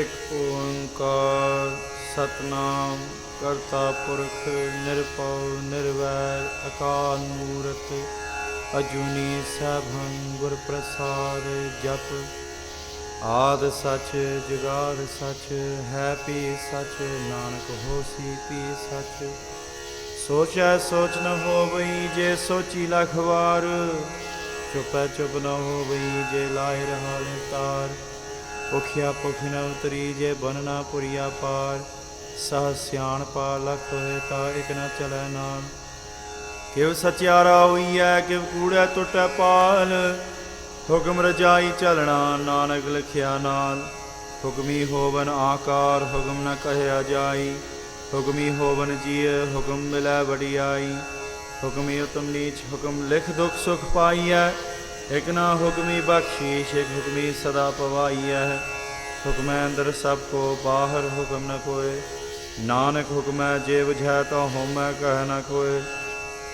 ਇੱਕ ਓੰਕਾਰ ਸਤਨਾਮ ਕਰਤਾ ਪੁਰਖ ਨਿਰਭਉ ਨਿਰਵੈਰ ਅਕਾਲ ਮੂਰਤ ਅਜੂਨੀ ਸਭੰ ਗੁਰ ਪ੍ਰਸਾਦ ਜਪ। ਆਦ ਸਚ ਜੁਗਾਦ ਸਚ, ਹੈ ਪੀ ਸਚ, ਨਾਨਕ ਹੋਸੀ ਪੀ ਸੱਚ। ਸੋਚੈ ਸੋਚ ਨ ਹੋਵਈ ਜੇ ਸੋਚੀ ਲਖ ਵਾਰ, ਚੁਪੈ ਚੁਪ ਨ ਹੋਵਈ ਜੇ ਲਾਹਿ ਰਹਾ ਤਾਰ। ਭੁਖਿਆ ਭੁਖ ਨ ਉਤਰੀ ਜੇ ਬਨ ਨਾ ਪੁਰੀਆ ਪਾਰ ਸਹ ਸਿਆਣ ਪਾ ਲਖ ਹੋਏ ਤਾ ਇਕ ਨ ਚਲੈ ਨਾਮ ਕਿਵ ਸਚਿਆਰਾ ਹੋਈਐ, ਕਿਵ ਕੂੜੈ ਟੁੱਟੈ ਪਾਲ, ਹੁਕਮ ਰਜਾਈ ਚਲਣਾ ਨਾਨਕ ਲਿਖਿਆ ਨਾਲ। ਹੁਕਮੀ ਹੋਵਨ ਆਕਾਰ, ਹੁਕਮ ਨ ਕਹਿਆ ਜਾਈ। ਹੁਕਮੀ ਹੋਵਨ ਜੀਅ ਹੁਕਮ ਮਿਲੈ ਵਡਿਆਈ। ਹੁਕਮੀ ਉਤਮ ਨੀਚ ਹੁਕਮ ਲਿਖ ਦੁਖ ਸੁਖ ਪਾਈਐ ਇਕ ਨਾ ਹੁਕਮੀ ਬਖਸ਼ੀਸ਼ ਇਕ ਹੁਕਮੀ ਸਦਾ ਪਵਾਈਐ। ਹੁਕਮੈ ਅੰਦਰ ਸਭ ਕੋ, ਬਾਹਰ ਹੁਕਮ ਨ ਕੋਏ। ਨਾਨਕ ਹੁਕਮੈ ਜੇ ਬੁਝੈ ਤਾ ਹੋਮੈ ਕਹਿ ਨ ਕੋਏ।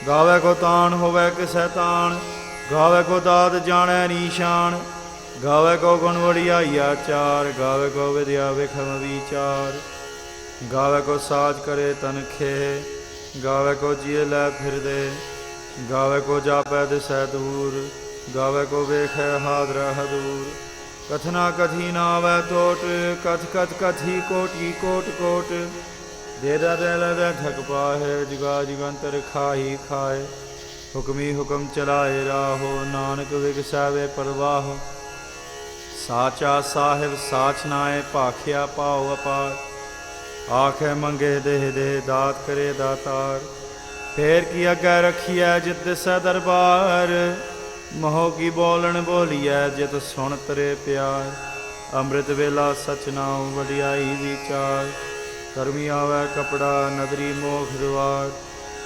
ਗਾਵੇ ਕੋ ਤਾਣ, ਹੋਵੇ ਕਿਸੈ ਤਾਣ। ਗਾਵੇ ਕੋ ਦਾਤ, ਜਾਣੈ ਨੀਸ਼ਾਨ ਗਾਵੇ ਕੋ ਗੁਣ ਵਡਿਆਈਆ ਚਾਰ। ਗਾਵੇ ਕੋ ਵਿਦਿਆ ਵਿਖਮ ਵਿਚਾਰ। ਗਾਵੇ ਕੋ ਸਾਜ ਕਰੇ ਤਨ ਖੇ। ਗਾਵੇ ਕੋ ਜੀਏ ਲੈ ਫਿਰਦੇ। ਗਾਵੇ ਕੋ ਜਾਪੈ ਦਿਸੈ ਦੂਰ। ਗਾਵੇ ਕੋ ਵੇਖੈ ਹਾਦਰਾ ਹਦੂਰ ਕਥਨਾ ਕਥੀ ਨਾ ਆਵੈ ਟੋਟ ਕਥ ਕਥ ਕਥੀ ਕੋਟੀ ਕੋਟ ਕੋਟ ਦੇ ਦਾ ਦੇ ਲੈ ਦੇ ਠਕ ਪਾਹੇ ਜੁਗਾ ਜੁਗੰਤਰ ਖਾਹੀ ਖਾਏ ਹੁਕਮੀ ਹੁਕਮ ਚਲਾਏ ਰਾਹੋ ਨਾਨਕ ਵਿਗਸਾਵੇ ਪਰਵਾਹ ਸਾਚਾ ਸਾਹਿਬ ਸਾਚ ਨਾਏ ਭਾਖਿਆ ਪਾਉ ਅਪਾਰ ਆਖੇ ਮੰਗੇ ਦੇਹ ਦੇ ਦਾਤ ਕਰੇ ਦਾਤਾਰ ਫੇਰ ਕੀ ਅੱਗੇ ਰਖੀਐ ਜਿਤ ਦਿਸੈ ਦਰਬਾਰ ਮੋਹ ਕੀ ਬੋਲਣ ਬੋਲੀਐ, ਜਿਤ ਸੁਣ ਤਰੇ ਪਿਆਰ। ਅੰਮ੍ਰਿਤ ਵੇਲਾ ਸਚ ਨਾਮ ਵਡਿਆਈ ਵਿਚਾਰ। ਕਰਮੀ ਆਵੈ ਕਪੜਾ, ਨਦਰੀ ਮੋਖ ਦੁਆਰ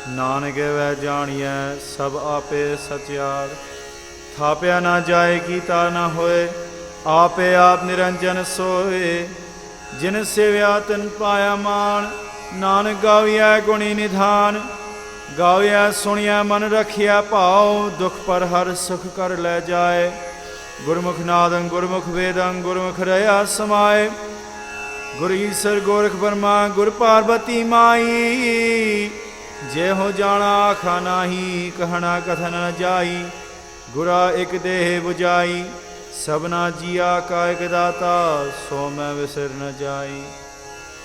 ਨਾਨਕ ਵੈ ਜਾਣੀਐ, ਸਭ ਆਪੇ ਸਚਿਆਰ। ਥਾਪਿਆ ਨਾ ਜਾਏ ਕੀਤਾ ਨਾ ਹੋਏ, ਆਪੇ ਆਪ ਨਿਰੰਜਨ ਸੋਏ। ਜਿਨ ਸੇਵਿਆ ਤਨ ਪਾਇਆ ਮਾਨ ਨਾਨਕ ਗਾਵੀਐ ਗੁਣੀ ਨਿਧਾਨ। ਗਾਵਿਆ, ਸੁਣਿਆ, ਮਨ ਰਖਿਆ, ਭਾਉ, ਦੁਖ ਪਰ ਹਰ ਸੁਖ ਕਰ ਲੈ ਜਾਏ। ਗੁਰਮੁਖ ਨਾਦੰ, ਗੁਰਮੁਖ ਵੇਦੰ, ਗੁਰਮੁਖ ਰਹਾ ਸਮਾਏ। ਗੁਰ ਈਸਰ, ਗੋਰਖ ਬਰਮਾ, ਗੁਰ ਪਾਰਬਤੀ ਮਾਈ। ਜੇ ਹੋ ਜਾਣਾ, ਆਖਾ ਨਾਹੀ, ਕਹਣਾ, ਕਥਨ ਨ ਜਾਈ। ਗੁਰਾ ਇਕ ਦੇਹ 부ਜਾਈ ਸਭਨਾ ਜੀਆ ਕਾ ਇਕ ਦਾਤਾ, ਸੋ ਮੈਂ ਵਿਸਰ ਨ ਜਾਈ।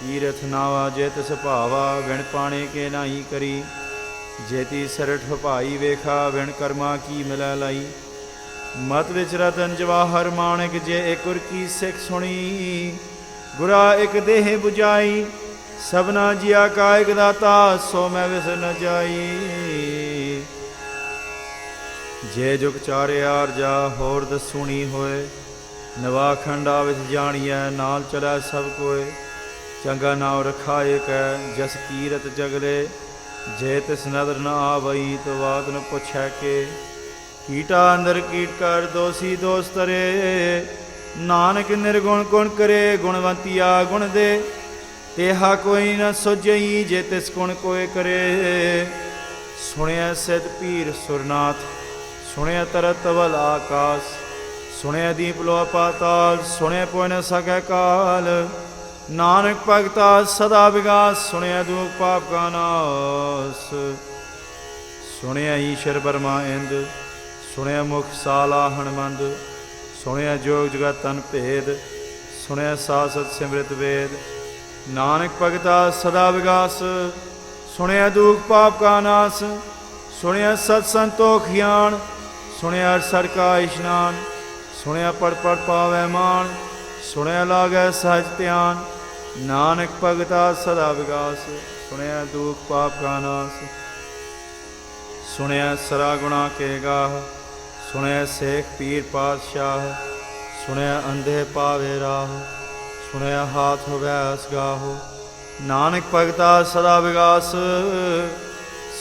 ਈਰਥ ਨਾਵਾ ਜੇ ਤਿਸ ਭਾਵਾ ਵਿਣ ਪਾਣੇ ਕੇ ਨਾਹੀ ਕਰੀ। ਜੇਤੀ ਸਰਠ ਭਾਈ ਵੇਖਾ ਵਿਣ ਕਰਮਾ ਕੀ ਮਿਲੈ ਲਈ? ਮਤ ਵਿੱਚ ਰਤਨ ਜਵਾਹਰ ਮਾਣਕ ਜੇ ਇਕੁਰ ਕੀ ਸਿੱਖ ਸੁਣੀ? ਗੁਰਾ ਇਕ ਦੇਹ 부ਜਾਈ ਸਭਨਾ ਜੀਆ ਕਾ ਦਾਤਾ, ਸੋ ਮੈਂ ਵਿਸ ਨ ਜਾਈ। ਜੇ ਜੁਗ ਚਾਰਿਆ ਅਰਜਾ ਹੋਰ ਦਸੂਣੀ ਹੋਏ। ਨਵਾ ਖੰਡਾ ਵਿੱਚ ਜਾਣੀਐ, ਨਾਲ ਚਲੈ ਸਭ ਕੋਏ। ਚੰਗਾ ਨਾਮ ਰਖਾਏ ਕੈ, ਜਸ ਕੀਰਤ ਜਗਲੇ। ਜੇ ਤਿਸ ਨਦਰ ਨ ਆਵਈ ਤੋ ਬਾਤ ਨ ਪੁੱਛੈ ਕੇ। ਕੀਟਾ ਅੰਦਰ ਕੀਟ ਕਰ ਦੋਸੀ ਦੋਸ ਤਰੇ ਨਾਨਕ ਨਿਰਗੁਣ ਗੁਣ ਕਰੇ, ਗੁਣਵੰਤੀਆ ਗੁਣ ਦੇ। ਤੇਹਾ ਕੋਈ ਨ ਸੁਝਈ ਜੇ ਤਿਸ ਗੁਣ ਕੋਏ ਕਰੇ। ਸੁਣਿਆ ਸਿਧ ਪੀਰ ਸੁਰਨਾਥ ਸੁਣਿਆ ਤਰਤ ਤਵਲ ਆਕਾਸ। ਸੁਣਿਆ ਦੀਪ ਲੋ ਪਾਤਾਲ ਸੁਣਿਆ ਪੁਨ ਨ ਸਕੈ ਕਾਲ। ਨਾਨਕ ਭਗਤਾ ਸਦਾ ਵਿਗਾਸ, ਸੁਣਿਆ ਦੁਖ ਪਾਪ ਕਾ ਨਾਸ। ਸੁਣਿਆ ਈਸ਼ਰ ਬਰਮਾ ਇੰਦ, ਸੁਣਿਆ ਮੁਖ ਸਾਲਾ ਹਣਮੰਦ, ਸੁਣਿਆ ਜੋਗ ਜਗਤ ਤਨ ਭੇਦ, ਸੁਣਿਆ ਸਾਸਤ ਸਿਮਰਤ ਵੇਦ। ਨਾਨਕ ਭਗਤਾ ਸਦਾ ਵਿਗਾਸ, ਸੁਣਿਆ ਦੁਖ ਪਾਪ ਕਾ ਨਾਸ। ਸੁਣਿਆ ਸਤ ਸੰਤੋਖ ਗਿਆਨ ਸੁਣਿਆ ਸਰ ਕਾ ਇਸ਼ਨਾਨ, ਸੁਣਿਆ ਪੜ ਪੜ ਪਾਵੈ ਮਾਨ। ਸੁਣਿਆ ਲਾਗੈ ਸਚ ਧਿਆਨ, ਨਾਨਕ ਭਗਤਾ ਸਦਾ ਵਿਗਾਸ, ਸੁਣਿਆ ਦੁਖ ਪਾਪ ਕਾ ਨਾਸ। ਸੁਣਿਆ ਸਰਾ ਗੁਣਾ ਕੇ ਗਾਹ, ਸੁਣਿਆ ਸੇਖ ਪੀਰ ਪਾਤਸ਼ਾਹ, ਸੁਣਿਆ ਅੰਧੇ ਪਾਵੇ ਰਾਹ, ਸੁਣਿਆ ਹਾਥ ਹੋਵੇ ਅਸਗਾਹੋ ਨਾਨਕ ਭਗਤਾ ਸਦਾ ਵਿਗਾਸ,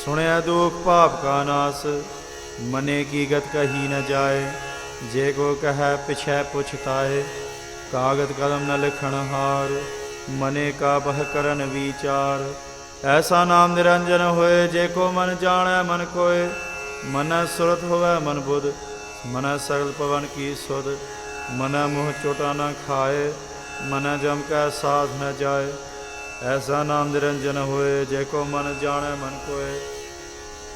ਸੁਣਿਆ ਦੁਖ ਪਾਪ ਕਾ ਨਾਸ। ਮਨੇ ਕੀ ਗਤ ਕਹੀ ਨ ਜਾਏ, ਜੇ ਕੋ ਕਹੈ ਪਿਛੈ ਪੁਛਤਾਏ ਕਾਗਦ ਕਲਮ ਨ ਲਿਖਣ ਹਾਰ, ਮਨੇ ਕਾ ਬਹ ਕਰਨ ਵਿਚਾਰ। ਐਸਾ ਨਾਮ ਨਿਰੰਜਨ ਹੋਏ, ਜੇ ਕੋ ਮਨ ਜਾਣੈ ਮਨ ਕੋਏ। ਮਨ ਸੁਰਤ ਹੋਵੇ ਮਨ ਬੁੱਧ, ਮਨ ਸਗਲ ਪਵਨ ਕੀ ਸੁਧ। ਮਨ ਮੋਹ ਚੋਟਾ ਨਾ ਖਾਏ, ਮਨ ਜਮ ਕੈ ਸਾਧ ਨ ਜਾਏ। ਐਸਾ ਨਾਮ ਨਿਰੰਜਨ ਹੋਏ, ਜੇ ਕੋ ਮਨ ਜਾਣੈ ਮਨ ਕੋਏ।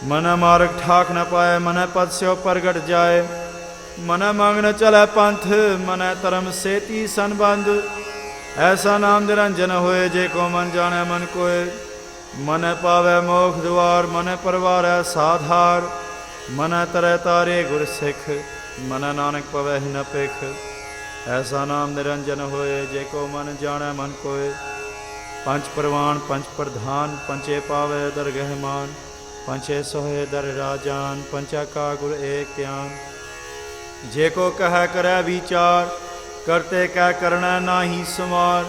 ਮਨ ਮਾਰਗ ਠਾਕ ਨ ਪਾਏ, ਮਨ ਪਦ ਸਿਓ ਪ੍ਰਗਟ ਜਾਏ। ਮਨੈ ਮੰਗ ਨ ਚਲੈ ਪੰਥ, ਮਨੈ ਧਰਮ ਸੇਤੀ ਸੰਬੰਧ। ਐਸਾ ਨਾਮ ਨਿਰੰਜਨ ਹੋਏ, ਜੇ ਕੋ ਮਨ ਜਾਣੈ ਮਨ ਕੋਏ। ਮਨੈ ਪਾਵੈ ਮੋਖ ਦੁਆਰ, ਮਨੈ ਪਰਵਾਰੈ ਸਾਧਾਰ ਮਨੈ ਤਰੈ ਤਾਰੇ ਗੁਰ ਸਿੱਖ, ਮਨ ਨਾਨਕ ਪਵੈ ਨ ਪਿਖ ਐਸਾ ਨਾਮ ਨਿਰੰਜਨ ਹੋਏ, ਜੇ ਕੋ ਮਨ ਜਾਣੈ ਮਨ ਕੋਏ। ਪੰਜ ਪ੍ਰਵਾਨ, ਪੰਜ ਪ੍ਰਧਾਨ ਪੰਚੇ ਪਾਵੇ ਦਰਗਹਿ ਮਾਨ ਪੰਚੇ ਸੋਹੇ ਦਰ ਰਾਜਾਨ ਪੰਚਾ ਕਾ ਗੁਰ ਏਕ ਧਿਆਨ ਜੇ ਕੋ ਕਹੈ ਕਰੈ ਵਿਚਾਰ, ਕਰਤੇ ਕੈ ਕਰਣਾ ਨਾਹੀ ਸਮਾਰ।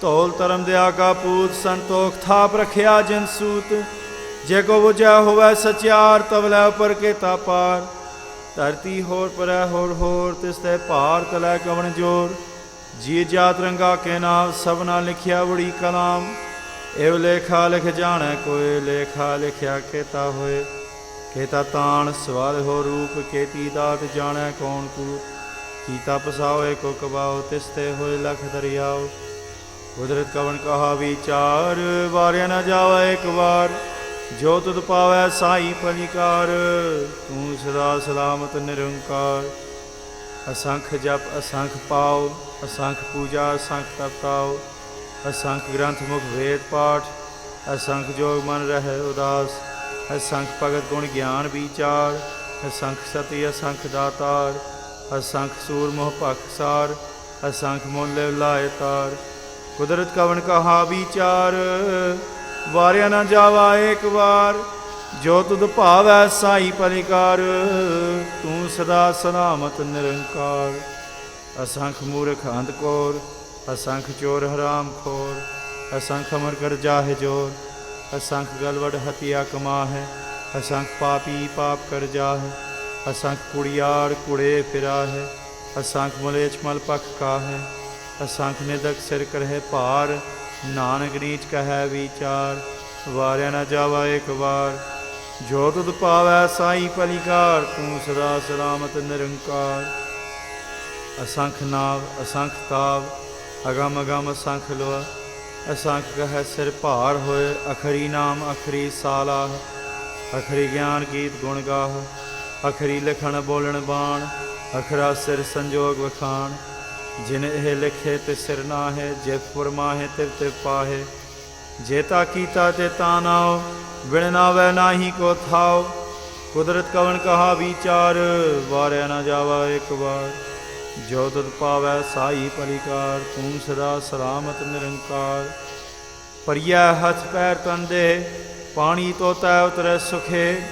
ਧੌਲ ਧਰਮ ਦਿਆ ਕਾ ਪੂਤ ਸੰਤੋਖ ਥਾਪ ਰਖਿਆ ਜਨ ਸੂਤ। ਜੇ ਕੋ ਬੁਝੈ ਹੋਵੇ ਸਚਿਆਰ ਤਵਲੇ ਉਪਰ ਕੇ ਤਾ ਪਾਰ। ਧਰਤੀ ਹੋਰ ਪਰੈ ਹੋਰ ਹੋਰ, ਤਿਸ ਤੇ ਭਾਰ ਤਲੈ ਕਵਣ ਜੋਰ। ਜੀ ਜਾਤ ਰੰਗਾ ਕੇ ਨਾਮ ਸਭਨਾ ਲਿਖਿਆ ਬੜੀ ਕਲਾਮ। ਏਵ ਲੇਖਾ ਲਿਖ ਜਾਣੈ ਕੋਏ, ਲੇਖਾ ਲਿਖਿਆ ਕੇਤਾ ਹੋਏ। ਕੇਤਾ ਤਾਣ, ਸਵਾਦ ਹੋ ਰੂਪ ਕੇਤੀ ਦਾਤ ਜਾਣੈ ਕੌਣ ਕੂ ਕੀਤਾ ਪਸਾਓਏ ਕੋ ਕਬਾਓ ਤਿਸ ਹੋਏ ਲਖ ਦਰਿਆਓ। ਕੁਦਰਤ ਕਵਨ ਕਹਾ ਵਿਚਾਰ, ਵਾਰਿਆ ਨਾ ਜਾਵੇ ਇੱਕ ਵਾਰ। ਜੋ ਤੁਧ ਪਾਵੈ ਸਾਈ ਪਲਿਕਾਰ ਤੂੰ ਸਦਾ ਸਲਾਮਤ ਨਿਰੰਕਾਰ। ਅਸੰਖ ਜਪ, ਅਸੰਖ ਪਾਉ ਅਸੰਖ ਪੂਜਾ, ਅਸੰਖ ਤਪਤਾਉ ਅਸੰਖ ਗ੍ਰੰਥ ਮੁਖ ਵੇਦ ਪਾਠ, ਅਸੰਖ ਜੋਗ ਮਨ ਰਹਿ ਉਦਾਸ। ਅਸੰਖ ਭਗਤ ਗੁਣ ਗਿਆਨ ਵਿਚਾਰ ਅਸੰਖ ਸਤਿ ਅਸੰਖ ਦਾਤਾਰ ਅਸੰਖ ਸੂਰ ਮੋਹ ਭਖਸਾਰ ਅਸੰਖ ਮੁੱਲ ਲਾਇ ਤਾਰ। ਕੁਦਰਤ ਕਵਣ ਕਹਾ ਵਿਚਾਰ, ਵਾਰਿਆ ਨਾ ਜਾਵਾ ਏਕ ਵਾਰ, ਜੋ ਤੁਧ ਭਾਵੈ ਸਾਈ ਪਰਿਕਾਰ, ਤੂੰ ਸਦਾ ਸਲਾਮਤ ਨਿਰੰਕਾਰ। ਅਸੰਖ ਮੂਰਖ ਅੰਧਕੋਰ ਅਸੰਖ ਚੋਰ ਹਰਾਮ ਖੋਰ ਅਸੰਖ ਅਮਰ ਕਰ ਜਾਹੇ ਜੋਰ। ਅਸੰਖ ਗਲਵੜ ਹਤਿਆ ਕਮਾ ਹੈ ਅਸੰਖ ਪਾਪੀ ਪਾਪ ਕਰ ਜਾਹਿ, ਅਸੰਖ ਕੁੜਿਆਰ ਕੁੜੇ ਫਿਰਾ ਹੈ ਅਸੰਖ ਮਲੇਛ ਮਲ ਪਖ ਕਾਹੈ, ਅਸੰਖ ਨਿਦਕ ਸਿਰ ਕਰਹਿ ਭਾਰ, ਨਾਨਕ ਨੀਚ ਕਹੈ ਵਿਚਾਰ, ਵਾਰਿਆ ਨਾ ਜਾਵਾ ਇੱਕ ਵਾਰ, ਜੋ ਤੁਧ ਪਾਵੈ ਸਾਈ ਪਲਿਕਾਰ, ਤੂੰ ਸਦਾ ਸਲਾਮਤ ਨਿਰੰਕਾਰ। ਅਸੰਖ ਨਾਵ, ਅਸੰਖ ਤਾਵ, ਅਗਮ ਅਗਮ ਅਸੰਖ ਲੋਆ ਅਸਾਂ ਕਹੈ ਸਿਰ ਭਾਰ ਹੋਏ, ਅਖਰੀ ਨਾਮ ਅਖਰੀ ਸਾਲਾ ਅਖਰੀ ਗਿਆਨ ਗੀਤ ਗੁਣ ਗਾਹ, ਅਖਰੀ ਲਿਖਣ ਬੋਲਣ ਬਾਣ, ਅਖਰਾ ਸਿਰ ਸੰਜੋਗ ਵਖਾਣ। ਜਿਨ ਇਹ ਲਿਖੇ ਤੇ ਸਿਰ ਨਾਹੇ, ਜੇ ਫੁਰਮਾਹੇ ਤੇ ਤੇ ਪਾਹੇ। ਜੇਤਾ ਕੀਤਾ ਤੇ ਤਾ ਨਾਉ ਵਿਣ ਨਾਵੈ ਨਾਹੀ ਕੋ ਥਾਉ। ਕੁਦਰਤ ਕਵਣ ਕਹਾ ਵਿਚਾਰ, ਵਾਰਿਆ ਨਾ ਜਾਵਾ ਇੱਕ ਵਾਰ। ਜੋ ਤੁਧ ਪਾਵੈ ਸਾਈ ਪਰਿਕਾਰ, ਤੂੰ ਸਦਾ ਸਲਾਮਤ ਨਿਰੰਕਾਰ। ਪਰਿਆ ਹੱਥ ਪੈਰ ਤੰਦੇ ਪਾਣੀ ਤੋਤਾ ਉਤਰੈ ਸੁਖੇ।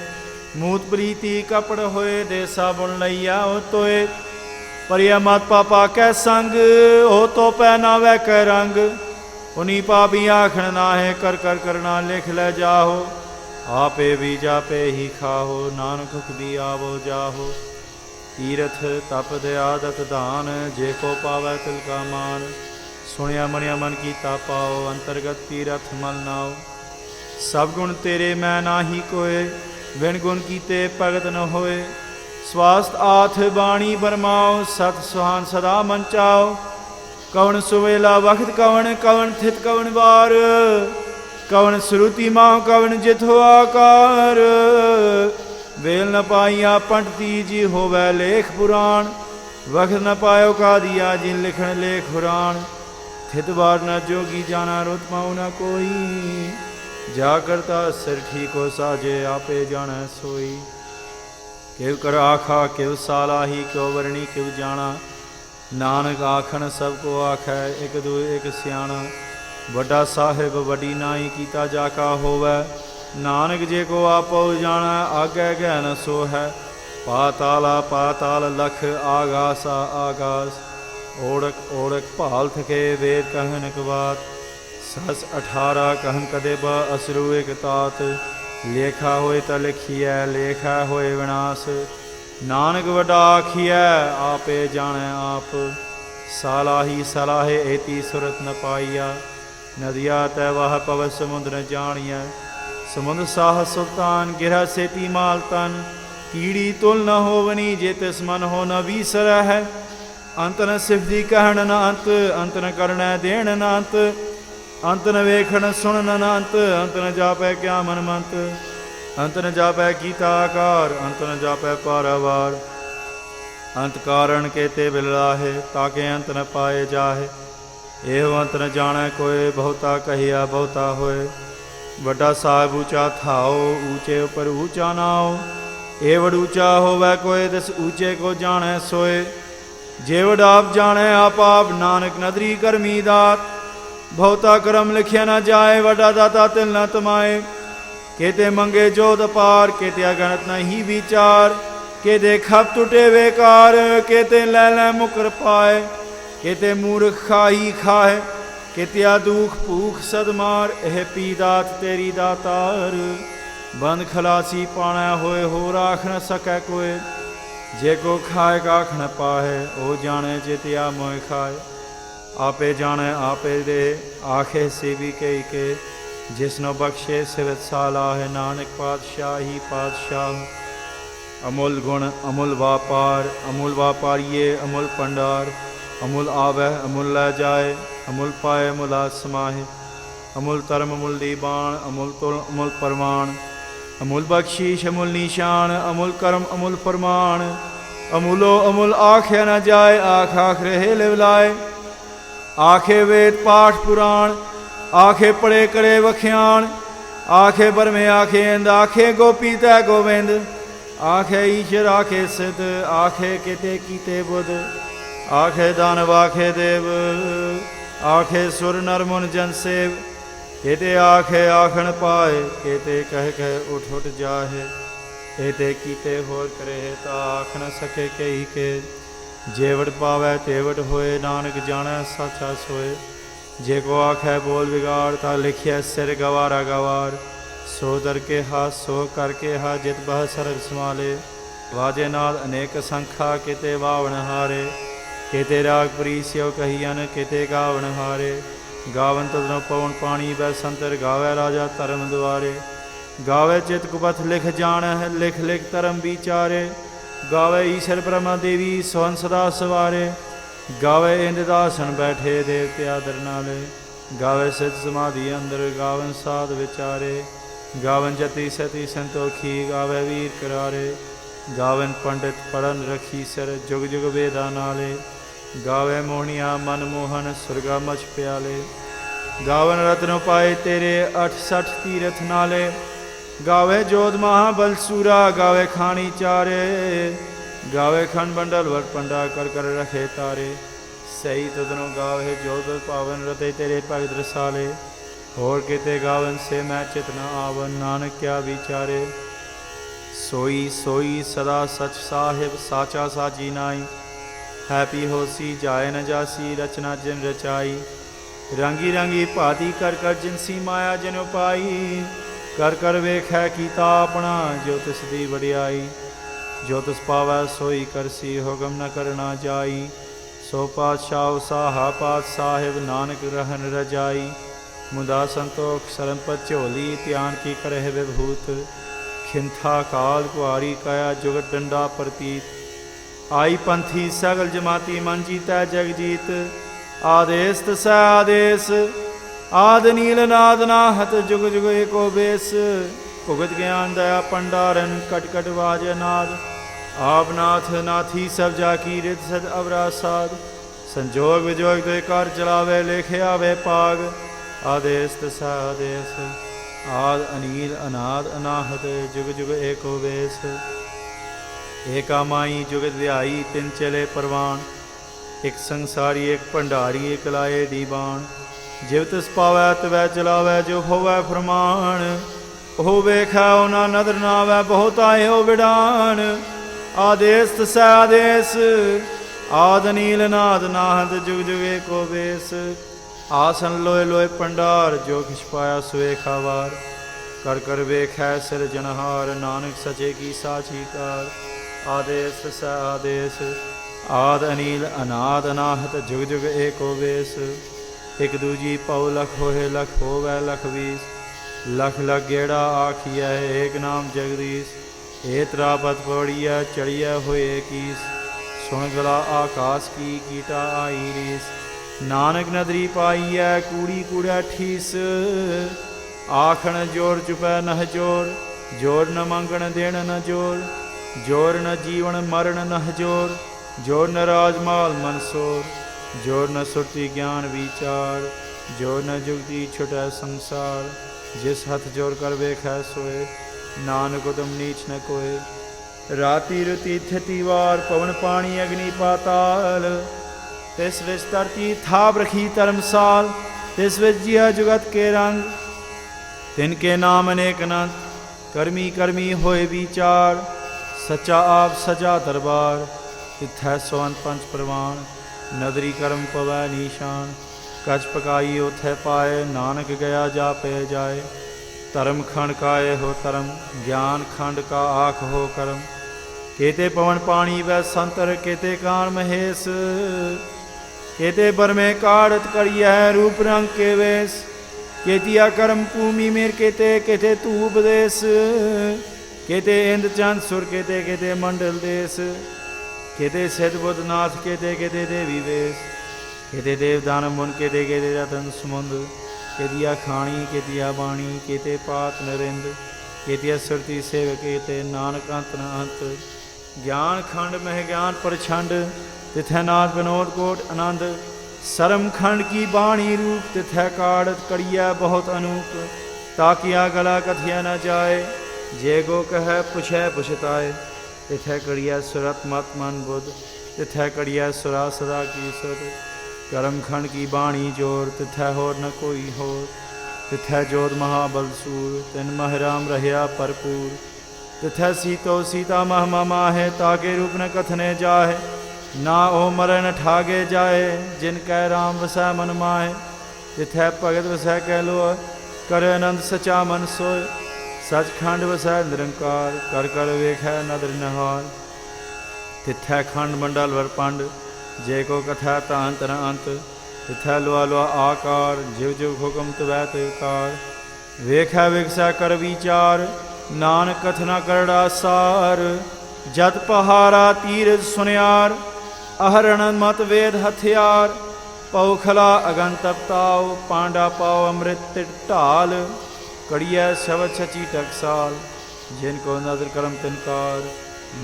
ਮੂਤ ਪ੍ਰੀਤੀ ਕਪੜ ਹੋਏ, ਦੇ ਸਾਬੁਣ ਲਈਆ ਉਹ ਤੋਏ। ਪਰਿਆ ਮਤ ਪਾਪਾ ਕੈ ਸੰਗ, ਉਹ ਤੋ ਪੈ ਨਾ ਵੈ ਕੈ ਰੰਗ। ਉਨੀ ਪਾਪੀ ਆਖਣ ਨਾਹੇ, ਕਰ ਕਰ ਕਰਨਾ ਲਿਖ ਲੈ ਜਾਹੋ। ਆਪੇ ਵੀ ਜਾਪੇ ਹੀ ਖਾਹੋ, ਨਾਨਕ ਹੁਕ ਵੀ ਆਵੋ ਜਾਹੋ। ਤੀਰਥ ਤਪ ਆਦਤ ਦਾਨ ਜੇ ਕੋ ਪਾਵੈ ਤਿਲ ਕਾ ਮਾਨ। ਸੁਣਿਆ ਮਨਿਆ ਮਨ ਕੀਤਾ ਪਾਓ, ਅੰਤਰਗਤ ਤੀਰਥ ਮਲ ਨਾਓ। ਸਭ ਗੁਣ ਤੇਰੇ ਮੈਂ ਨਾਹੀ ਕੋਏ ਵਿਣ ਗੁਣ ਕੀਤੇ ਭਗਤ ਨ ਹੋਏ। ਸਵਾਸਤ ਆਥ ਬਾਣੀ ਬਰਮਾਓ, ਸਤ ਸੁਹਾਨ ਸਦਾ ਮਨ ਚਾਓ। ਕਵਣ ਸੁਵੇਲਾ ਵਖਤ ਕਵਣ ਕਵਣ ਥਿਤ ਕਵਣ ਵਾਰ। ਕਵਣ ਸਰੂਤੀ ਮਾਹ ਕਵਣ ਜਿਥੋ ਆਕਾਰ। ਵੇਲ ਨ ਪਾਈਆ ਪੰਡਤੀ ਜੀ ਹੋਵੇ ਲੇਖ ਪੁਰਾਣ, ਵਖਤ ਨ ਪਾਇਓ ਕਾਦੀਆ ਜਿਨ ਲਿਖਣ ਲੇਖ ਪੁਰਾਣ ਥਿਤ ਵਾਰ ਨ ਜੋਗੀ ਜਾਣਾ ਰੁਤ ਪਾਉ ਨ ਕੋਈ, ਜਾ ਕਰਤਾ ਸਿਰ ਠੀਕੋ ਸਾਜੇ ਆਪੇ ਜਾਣੈ ਸੋਈ। ਕਿਵ ਕਰ ਆਖਾ ਕਿਵ ਸਾਲਾਹੀ ਕਿਉ ਵਰਣੀ ਕਿਵ ਜਾਣਾ। ਨਾਨਕ ਆਖਣ ਸਭ ਕੋ ਆਖੈ, ਇਕ ਦੂ ਇਕ ਸਿਆਣਾ। ਵੱਡਾ ਸਾਹਿਬ, ਵੱਡੀ ਨਾਈ, ਕੀਤਾ ਜਾ ਕਾ ਹੋਵੈ। ਨਾਨਕ ਜੇ ਕੋ ਆਪੋ ਜਾਣੈ, ਆਗੇ ਗਹਿ ਨ ਸੋ ਹੈ ਪਾਤਾਲਾ ਪਾਤਾਲ ਲਖ ਆਗਾਸਾ ਆਗਾਸ। ਓੜਕ ਓੜਕ ਭਾਲ ਥਕੇ ਵੇਦ ਕਹਿਨ ਕਵਾਤ ਸਸ 18 ਕਹਿਨ ਕਦੇ ਬ ਅਸਰੂ ਇਕ ਤਾਤ। ਲੇਖਾ ਹੋਏ ਤਾ ਲਿਖੀਐ, ਲੇਖਾ ਹੋਏ ਵਿਨਾਸ਼। ਨਾਨਕ ਵਡਾ ਆਖੀਐ, ਆਪੇ ਜਾਣੈ ਆਪ। ਸਾਲਾਹੀ ਸਲਾਹੇ ਏਤੀ ਸੁਰਤ ਨ ਪਾਈਆ। ਨदिया ਤੈ ਵਾਹ ਪਵ ਸਮੁੰਦਰ ਜਾਣੀਐ। ਸਮੁੰਦ ਸਾਹ ਸੁਲਤਾਨ ਗਿਰਾ ਸੇਤੀ ਮਾਲ ਤਨ। ਕੀੜੀ ਤੁਲ ਨ ਹੋਵਨੀ ਜੇ ਤਿਸ ਮਨ ਹੋ ਨ ਵੀਸਰੈ ਹੈ ਅੰਤ ਨ ਸਿਫਦੀ ਕਹਿਣ ਨ ਅੰਤ ਅੰਤ ਨ ਕਰਣੈ ਦੇਣ ਨ ਅੰਤ। ਅੰਤ ਨ ਵੇਖਣ ਸੁਣਨ ਨ ਅੰਤ ਅੰਤ ਨ ਜਾਪੈ ਕਿਆ ਮਨ ਮੰਤ। ਅੰਤ ਨ ਜਾਪੈ ਕੀਤਾ ਆਕਾਰ, ਅੰਤ ਨ ਜਾਪੈ ਪਾਰਾਵਾਰ। ਅੰਤ ਕਾਰਣ ਕੇਤੇ ਬਿਲਾਹੇ ਤਾਕੇ ਅੰਤ ਨ ਪਾਏ ਜਾਹੇ। ਇਹੋ ਅੰਤ ਨ ਜਾਣੈ ਕੋਏ, ਬਹੁਤਾ ਕਹੀਆ ਬਹੁਤਾ ਹੋਏ। ਵੱਡਾ ਸਾਹਿਬ ਉੱਚਾ ਥਾਓ, ਊਚੇ ਉਪਰ ਊਚਾ ਨਾਓ। ਏ ਵਡ ਊਚਾ ਹੋਵੇ ਕੋਏ, ਤਿਸ ਊਚੇ ਕੋ ਜਾਣੈ ਸੋਏ। ਜੇ ਵਡ ਆਪ ਜਾਣੈ, ਆਪ ਆਪ ਨਾਨਕ ਨਦਰੀ ਕਰਮੀ ਦਾਤ। ਬਹੁਤਾ ਕਰਮ ਲਿਖਿਆ ਨਾ ਜਾਏ, ਵੱਡਾ ਦਾਤਾ ਤਿਲ ਨਾ ਤਮਾਏ। ਕੇਤੇ ਮੰਗੇ ਜੋਤ ਪਾਰ ਕੇਤੇ ਅਗਣਤ ਨਹੀਂ ਵਿਚਾਰ। ਕੇਤੇ ਖਪ ਟੁੱਟੇ ਵੇਕਾਰ ਕੇਤੇ ਲੈ ਲੈ ਮੁਕਰ ਪਾਏ। ਕੇਤੇ ਮੂਰਖ ਖਾਈ ਖਾਏ ਕਿਤਿਆ ਦੁਖ ਭੂਖ ਸਦਮਾਰ ਇਹ ਪੀ ਦਾਤ ਤੇਰੀ ਦਾਤਾਰ। ਬੰਦ ਖਲਾਸੀ ਪਾਣਾ ਹੋਏ ਹੋ ਰਾਖ ਨ ਸਕੈ ਕੋਏ। ਜੇ ਕੋ ਖਾਏ ਕਾਖ ਨ ਪਾਹੇ, ਉਹ ਜਾਣੇ ਜਿਤਿਆ ਮੋਇ ਖਾਏ। ਆਪੇ ਜਾਣੇ, ਆਪੇ ਦੇ, ਆਖੇ ਸੇਵੀ ਕਈ ਕੇ। ਜਿਸਨੋ ਬਖਸ਼ੇ, ਸਿਵਤ ਸਾਲਾ ਹੈ ਨਾਨਕ ਪਾਤਸ਼ਾਹੀ ਪਾਤਸ਼ਾਹ। ਅਮੁੱਲ ਗੁਣ, ਅਮੁੱਲ ਵਾਪਾਰ, ਅਮੁੱਲ ਵਾਪਾਰੀਏ, ਅਮੁੱਲ ਪੰਡਾਰ ਅਮੁੱਲ ਆਵੈ, ਅਮੁੱਲ ਲੈ ਜਾਏ, ਅਮੁੱਲ ਪਾਏ, ਅਮੁੱਲ ਸਮਾਹੇ ਅਮੁੱਲ ਧਰਮ, ਅਮੁੱਲ ਦੀਬਾਨ ਅਮੁਲ ਤੁਲ ਅਮੁਲ ਪਰਮਾਨ ਅਮੁੱਲ ਬਖਸ਼ੀਸ਼, ਅਮੁਲ ਨਿਸ਼ਾਨ, ਅਮੁਲ ਕਰਮ, ਅਮੁਲ ਫਰਮਾਨ। ਅਮੁੱਲੋ ਅਮੁਲ ਆਖਿਆ ਨਾ ਜਾਏ, ਆਖ ਆਖ ਰਹੇ ਲਿਵ ਲਾਏ। ਆਖੇ ਵੇਦ, ਪਾਠ, ਪੁਰਾਣ, ਆਖੇ ਪੜੇ ਕਰੇ ਵਖਿਆਣ। ਆਖੇ ਬਰਮੇ, ਆਖੇ ਇੰਦ ਆਖੇ ਗੋਪੀ ਤੈ ਗੋਵਿੰਦ। ਆਖੇ ਈਸ਼ਰ, ਆਖੇ ਸਿਧ, ਆਖੇ ਕਿਤੇ ਕੀਤੇ ਬੁੱਧ। ਆਖੇ ਦਾਨਵ ਆਖੇ ਦੇਵ, ਆਖੇ ਸੁਰ ਨਰ ਮੁਨ ਜਨ ਸੇਵ, ਕਿਤੇ ਆਖੇ ਆਖਣ ਪਾਏ, ਕਿਤੇ ਕਹਿ ਕਹਿ ਉਠ ਉਠ ਜਾਹੇ, ਕਿਤੇ ਕੀਤੇ ਹੋਰ ਕਰੇ ਤਾਂ ਆਖ ਨ ਸਕੇ ਕਈ ਕੇ, ਜੇਵੜ ਪਾਵੈ ਤੇਵੜ ਹੋਏ, ਨਾਨਕ ਜਾਣੈ ਸਾਚਾ ਸੋਏ। ਜੇ ਕੋ ਆਖੈ ਬੋਲ ਵਿਗਾੜ, ਤਾਂ ਲਿਖਿਆ ਸਿਰ ਗਵਾਰਾ ਗਵਾਰ। ਸੋ ਦਰ ਕੇ ਹਾ, ਸੋ ਕਰਕੇ ਹਾ, ਜਿਤ ਬਹ ਸਰਬ ਸਮਾਲੇ ਵਾਜੇ ਨਾਲ ਅਨੇਕ ਸੰਖਾ, ਕਿਤੇ ਵਾਵਣ ਹਾਰੇ। ਕਿਤੇ ਰਾਗ ਪ੍ਰੀ ਸਿਓ ਕਹੀਨ ਕਿਤੇ ਗਾਵਣ ਹਾਰੇ ਗਾਵਨ ਤਦਨੋ ਪਵਨ ਪਾਣੀ ਬੈ ਸੰਤਰ ਗਾਵੇ ਰਾਜਾ ਧਰਮ ਦੁਆਰੇ ਗਾਵੇ ਚਿਤ ਕੁਪਥ ਲਿਖ ਜਾਣ ਹੈ ਲਿਖ ਲਿਖ ਧਰਮ ਵਿਚਾਰੇ ਗਾਵੇ ਈਸ਼ਰ ਬ੍ਰਹਮਾ ਦੇਵੀ ਸਵਨ ਸਦਾ ਸਵਾਰੇ ਗਾਵੇ ਇੰਦ ਦਾਸਨ ਬੈਠੇ ਦੇਵਤੇ ਆਦਰ ਨਾਲੇ ਗਾਵੇ ਸਿਤ ਸਮਾਧੀ ਅੰਦਰ ਗਾਵਨ ਸਾਧ ਵਿਚਾਰੇ ਗਾਵਨ ਜਤੀ ਸਤੀ ਸੰਤੋਖੀ ਗਾਵੇ ਵੀਰ ਕਰਾਰੇ ਗਾਵਨ ਪੰਡਿਤ ਪੜਨ ਰਖੀ ਸਰ ਜੁਗ ਜੁਗ ਵੇਦਾਂ ਨਾਲੇ ਗਾਵੇ ਮੋਹਣੀਆਂ ਮਨ ਮੋਹਨ ਸੁਰਗਾ ਮਛ ਪਿਆਲੇ। ਗਾਵਨ ਰਤਨ ਪਾਏ ਤੇਰੇ 68 ਤੀਰਥ ਨਾਲੇ। ਗਾਵੇ ਜੋਧ ਮਹਾਬਲ ਬਲਸੂਰਾ ਗਾਵੇ ਖਾਣੀ ਚਾਰੇ। ਗਾਵੇ ਖੰਡ ਬੰਡਲ ਵਰ ਪੰਡਾ, ਕਰ ਕਰ ਰਖੇ ਤਾਰੇ। ਸਹੀ ਤਦਨੋ ਗਾਵੇ ਜੋਧ ਪਾਵਨ ਰਤੇ ਤੇਰੇ ਭਗਤ ਰਸਾਲੇ। ਹੋਰ ਕਿਤੇ ਗਾਵਨ ਸੇ ਮੈਂ ਚਿਤਨਾ ਆਵਨ, ਨਾਨਕ ਕਿਆ ਵਿਚਾਰੇ। ਸੋਈ ਸੋਈ ਸਦਾ ਸਚ ਸਾਹਿਬ, ਸਾਚਾ ਸਾਜੀ ਨਾਈ। ਹੈਪੀ ਹੋਸੀ ਜਾਏ ਨ ਜਾਸੀ, ਰਚਨਾ ਜਿਨ ਰਚਾਈ। ਰੰਗੀ ਰੰਗੀ ਭਾਤੀ ਕਰ ਕਰ ਜਿਨਸੀ ਮਾਇਆ ਜਿਨ ਉਪਾਈ। ਕਰ ਕਰ ਵੇਖੈ ਕੀਤਾ ਆਪਣਾ, ਜੋ ਤਿਸ ਦੀ ਵਡਿਆਈ। ਜੋ ਤਿਸ ਪਾਵੈ ਸੋਈ ਕਰਸੀ ਹੁਕਮ ਨ ਕਰਨਾ ਜਾਈ। ਸੋ ਪਾਤਸ਼ਾਹ ਸਾਹਾ ਪਾਤ ਸਾਹਿਬ ਨਾਨਕ ਰਹਿਨ ਰਜਾਈ। ਮੁਦਾ ਸੰਤੋਖ ਸਰੰਪਤ ਝੋਲੀ, ਧਿਆਨ ਕੀ ਕਰਹਿ ਵਿਭੂਤ। ਖਿੰਥਾ ਕਾਲ ਕੁਆਰੀ ਕਾਇਆ ਜੁਗਤ ਡੰਡਾ ਪ੍ਰਤੀਤ। ਆਈ ਪੰਥੀ ਸਗਲ ਜਮਾਤੀ ਮਨ ਜੀਤੈ ਜਗ ਜੀਤ। ਆਦੇਸ ਤਸੈ ਆਦੇਸ, ਆਦ ਨੀਲ ਨਾਦ ਨਾਹਤ ਜੁਗ ਜੁਗ ਏਕੋ ਬੇਸ। ਭੁਗਤ ਗਿਆਨ ਦਇਆ ਪੰਡਾਰਨ ਕਟ ਕਟ ਵਾਜ ਨਾਦ ਆਪ ਨਾਥ ਨਾਥੀ ਸਭ ਜਾ ਕੀ ਰਿਤ ਸਦ ਅਵਰਾ ਸਾਧ ਸੰਜੋਗ ਵਿਜੋਗ ਦੇ ਕਰ ਚਲਾਵੇ ਲਿਖਿਆ ਵੇ ਪਾਗ। ਆਦੇਸ ਤਸੈ ਆਦੇਸ, ਆਦ ਅਨੀਲ ਅਨਾਦ ਅਨਾਹਤ ਜੁਗ ਜੁਗ ਏਕੋ ਵੇਸ ਏਕਾ ਮਾਈ ਜੁਗਤ ਵਿਆਈ ਤਿੰਨ ਚਲੇ ਪਰਵਾਨ ਇੱਕ ਸੰਸਾਰੀ ਇਕ ਭੰਡਾਰੀ ਇਕ ਲਾਏ ਦੀਵਾਨ ਜਿਵ ਤਿਸ ਪਾਵੈ ਤਵੈ ਚਲਾਵੈ ਜੋ ਹੋਵੈ ਫਰਮਾਨ ਉਹ ਵੇਖੈ ਉਹਨਾਂ ਨਦਰ ਨਾਵੈ ਬਹੁਤ ਆਇਓ ਵਿਡਾਨ ਆਦੇਸ ਤਸੈ ਆਦੇਸ ਆਦ ਨੀਲ ਨਾਦ ਨਾਹਦ ਜੁਗ ਜੁਗ ਏਕੋ ਵੇਸ ਆਸਨ ਲੋਏ ਲੋਏ ਪੰਡਾਰ ਜੋ ਕਿਛ ਪਾਇਆ ਸੁਵੇਖਾ ਵਾਰ ਕਰ ਕਰ ਵੇਖੈ ਸਿਰ ਜਨਹਾਰ ਨਾਨਕ ਸਚੇ ਕੀ ਸਾਚੀ ਕਾਰ ਆਦੇਸ ਸ ਆਦੇਸ ਆਦ ਅਨੀਲ ਅਨਾਦ ਅਨਾਹਤ, ਜੁਗ ਜੁਗ ਏਕੋ ਵੇਸ ਇਕ ਦੂਜੀ ਪਉ ਲਖ ਹੋਏ, ਲਖ ਹੋਵੇ, ਲਖ ਵੀਸ। ਲਖ ਲਖ ਗੇੜਾ ਆਖੀਐ, ਏਕ ਨਾਮ ਜਗਦੀਸ਼। ਏਤਰਾ ਤਰਾਪਤ ਪੜੀਐ, ਚੜੀਐ ਹੋਏ ਕੀਸ। ਸੁਣ ਗਲਾ ਆਕਾਸ ਕੀ ਕੀਟਾ ਆਈ ਰੀਸ। ਨਾਨਕ ਨਦਰੀ ਪਾਈਐ, ਕੂੜੀ ਕੂੜਾ ਠੀਸ। ਆਖਣ ਜੋਰ ਚੁਪੈ ਨਹ ਜੋਰ ਜੋਰ ਨ ਮੰਗਣ ਦੇਣ ਨ ਜੋਰ। ਜੋਰ ਨ ਜੀਵਨ ਮਰਨ ਨਹ ਜੋਰ ਜੋਰ ਨ ਰਾਜਮਾਲ ਮਨਸੋਰ ਜੋਰ ਨ ਸੁਰਤੀ ਗਿਆਨ ਵਿਚਾਰ, ਜੋਰ ਨ ਜੁਗਤੀ ਛੁਟੈ ਸੰਸਾਰ, ਜਿਸ ਹੱਥ ਜੋਰ ਕਰ ਵੇਖੈ ਸੋਏ, ਨਾਨਕ ਉਦਮ ਨੀਚ ਨ ਕੋਏ। ਰਾਤੀ ਰਤੀ ਥਤੀ ਵਾਰ ਪਵਨ ਪਾਣੀ ਅਗਨੀ ਪਾਤਾਲ, ਤਿਸ ਵਿੱਚ ਧਰਤੀ ਥਾਪ ਰਖੀ ਧਰਮਸਾਲ, ਤਿਸ ਵਿੱਚ ਜੀਆ ਜੁਗਤ ਕੇ ਰੰਗ, ਤਿਨ ਕੇ ਨਾਮ ਅਨੇਕ ਅਨੰਤ, ਕਰਮੀ ਕਰਮੀ ਹੋਏ ਵਿਚਾਰ ਸੱਚਾ ਆਪ ਸਜਾ ਦਰਬਾਰ, ਤਿਥੈ ਸਵੰਤ ਪੰਜ ਪ੍ਰਵਾਨ, ਨਦਰੀ ਕਰਮ ਪਵੈ ਨੀਸ਼ਾਨ ਕਛ ਪਕਾਈ ਉਥੈ ਪਾਏ, ਨਾਨਕ ਗਿਆ ਜਾ ਪੈ ਜਾਏ, ਧਰਮ ਖੰਡ ਕਾਏ ਹੋ ਧਰਮ, ਗਿਆਨ ਖੰਡ ਕਾ ਆਖ ਹੋ ਕਰਮ, ਕੇਤੇ ਪਵਨ ਪਾਣੀ ਵੈ ਸੰਤਰ, ਕੇਤੇ ਕਾਨ ਮਹੇਸ਼, ਕੇਤੇ ਬਰਮੇ ਕਾੜਤ ਕਰੀਐ ਰੂਪ ਰੰਗ ਕੇ ਵੇਸ, ਕੇਤੀਆ ਕਰਮ ਭੂਮੀ ਮੇਰ ਕੇਤੇ ਕੇਤੇ ਤੂ ਉਪਦੇਸ ਕੇਤੇ ਇੰਦ ਚੰਦ ਸੁਰ ਕੇਤੇ ਕੇਤੇ ਮੰਡਲ ਦੇਸ ਕੇਤੇ ਸਿਧ ਬੁੱਧ ਨਾਥ ਕੇਤੇ ਕੇਤੇ ਦੇਵੀ ਵੇਸ ਕੇਤੇ ਦੇਵ ਦਾਨ ਮੁਨ ਕੇਤੇ ਕੇਤੇ ਰਤਨ ਸਮੁੰਦ ਕੇਤੀਆ ਖਾਣੀ ਕੇਤੀਆ ਬਾਣੀ ਕੇਤੇ ਪਾਤ ਨਰਿੰਦ ਕੇਤੀਆ ਸੁਰਤੀ ਸੇਵ ਕੇਤੇ ਨਾਨਕ ਅੰਤ ਨ ਅੰਤ ਗਿਆਨ ਖੰਡ ਮਹਿ ਗਿਆਨ ਪਰਛੰਡ ਤਿਥੈ ਨਾਥ ਬਨੋਦ ਕੋਟ ਆਨੰਦ ਸਰਮ ਖੰਡ ਕੀ ਬਾਣੀ ਰੂਪ ਤਿਥੈ ਕਾੜਤ ਕੜੀਐ ਬਹੁਤ ਅਨੂਪ ਤਾਕਿਆ ਗਲਾ ਕਥਿਆ ਨਾ ਜਾਏ ਜੇ ਗੋ ਕਹੈ, ਪੁਛੈ, ਪੁਛਤਾਏ। ਤਿਥੈ ਕੜੀਐ ਸੁਰਤ ਮਤ ਮਨ ਬੁੱਧ। ਤਿਥੈ ਕੜੀਐ ਸੁਰਾ ਸਦਾ ਕੀ ਸੁਧ। ਕਰਮ ਖੰਡ ਕੀ ਬਾਣੀ ਜੋਰ, ਤਿਥੈ ਹੋਰ ਨ ਕੋਈ ਹੋਰ। ਤਿਥੈ ਜੋਤ ਮਹਾਬਲ ਸੂਰ, ਤਿਨ ਮਹਿਰਾਮ ਰਹਿਆ ਭਰਪੂਰ। ਤਿਥੈ ਸੀਤੋ ਸੀਤਾ ਮਹਮਾ ਮਾਹੇ ਤਾਕੇ ਰੂਪ ਨ ਕਥਨੇ ਜਾਹੇ। ਨਾ ਉਹ ਮਰਨ ਠਾਗੇ ਜਾਏ, ਜਿਨ ਕੈ ਰਾਮ ਵਸੈ ਮਨ ਮਾਹੇ। ਤਿਥੈ ਭਗਤ ਵਸੈ ਕਹਿ ਲੋ ਕਰ ਆਨੰਦ ਸਚਾ ਮਨ ਸੋਏ ਸਚਖੰਡ ਵਸੈ ਨਿਰੰਕਾਰ, ਕਰ ਕਰ ਵੇਖੈ ਨਦਰ ਨਹਾਰ ਤਿਥੈ ਖੰਡ ਮੰਡਲ ਵਰ ਪੰਡ, ਜੇ ਕੋ ਕਥਾ ਤਾਂ ਅੰਤ ਅੰਤ। ਤਿਥੈ ਲੋਆ ਲੋਆ ਆਕਾਰ, ਜਿਵ ਜਿਵ ਹੁਕਮ ਤਵੈ ਤੇ ਉਤਾਰ। ਵੇਖੈ ਵਿਖਸੈ ਕਰ ਵਿਚਾਰ, ਨਾਨਕ ਕਥਨਾ ਕਰੜਾ ਸਾਰ ਜਤ ਪਹਾਰਾ ਤੀਰ ਸੁਨਿਆਰ, ਅਹਰਣ ਮਤ ਵੇਦ ਹਥਿਆਰ। ਪਉਖਲਾ ਅਗਨ ਤਪਤਾਉ ਪਾਂਡਾ ਪਾਉ ਅੰਮ੍ਰਿਤ ਢਾਲ। ਕੜੀਐ ਸ਼ਬਦ ਸਚੀ ਟਕਸਾਲ ਜਿਨ ਕੋ ਨਦਰ ਕਰਮ ਤਿਨਕਾਰ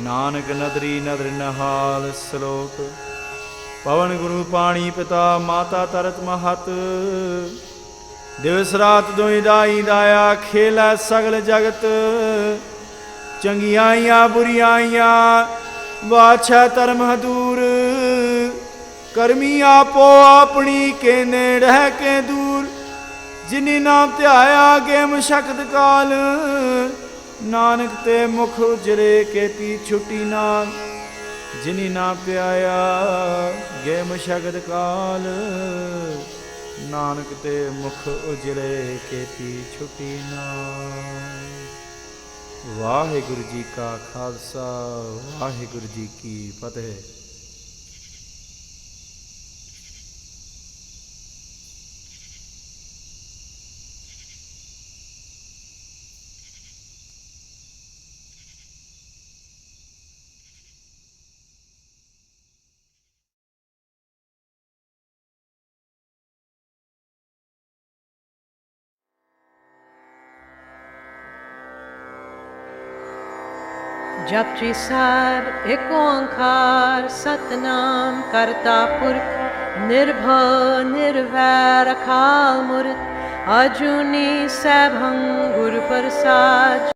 ਨਾਨਕ ਨਦਰੀ ਨਦਰ ਨਹਾਲ ਸ਼ਲੋਕ। ਪਵਨ ਗੁਰੂ ਪਾਣੀ ਪਿਤਾ ਮਾਤਾ ਤਰਤ ਮਹਤ, ਦਿਵਸ ਰਾਤ ਦੋਈ ਦਾਈ ਦਾਇਆ ਖੇਲਾ ਸਗਲ ਜਗਤ। ਚੰਗਿਆਈਆਂ ਬੁਰੀਆਈਆਂ ਵਾਛੈ ਧਰਮ ਹਦੂਰ ਕਰਮੀ ਆਪੋ ਆਪਣੀ ਕੇ ਨੇੜੇ ਕੇ ਦੂਰ। ਜਿਨੀ ਨਾਮ ਧਿਆਇਆ ਗੇਮ ਸ਼ਕਤ ਕਾਲ। ਨਾਨਕ ਤੇ ਮੁਖ ਉਜਰੇ ਕੇਤੀ ਛੁੱਟੀ ਨਾਲ। ਜਿਨੀ ਨਾਮ ਧਿਆਇਆ ਗੇਮ ਸ਼ਕਤ ਕਾਲ। ਨਾਨਕ ਤੇ ਮੁਖ ਉਜਰੇ ਕੇਤੀ ਛੁੱਟੀ ਨਾਲ। ਵਾਹਿਗੁਰੂ ਜੀ ਕਾ ਖਾਲਸਾ, ਵਾਹਿਗੁਰੂ ਜੀ ਕੀ ਫਤਿਹ। ਜਪਜੀ ਸਾਹਿਬ ਏਕ ਓੰਕਾਰ ਸਤਨਾਮ ਕਰਤਾ ਪੁਰਖ, ਨਿਰਭਉ, ਨਿਰਵੈਰ ਅਕਾਲ ਮੂਰਤ ਅਜੂਨੀ ਸੈਭੰ ਗੁਰ ਪ੍ਰਸਾਦ।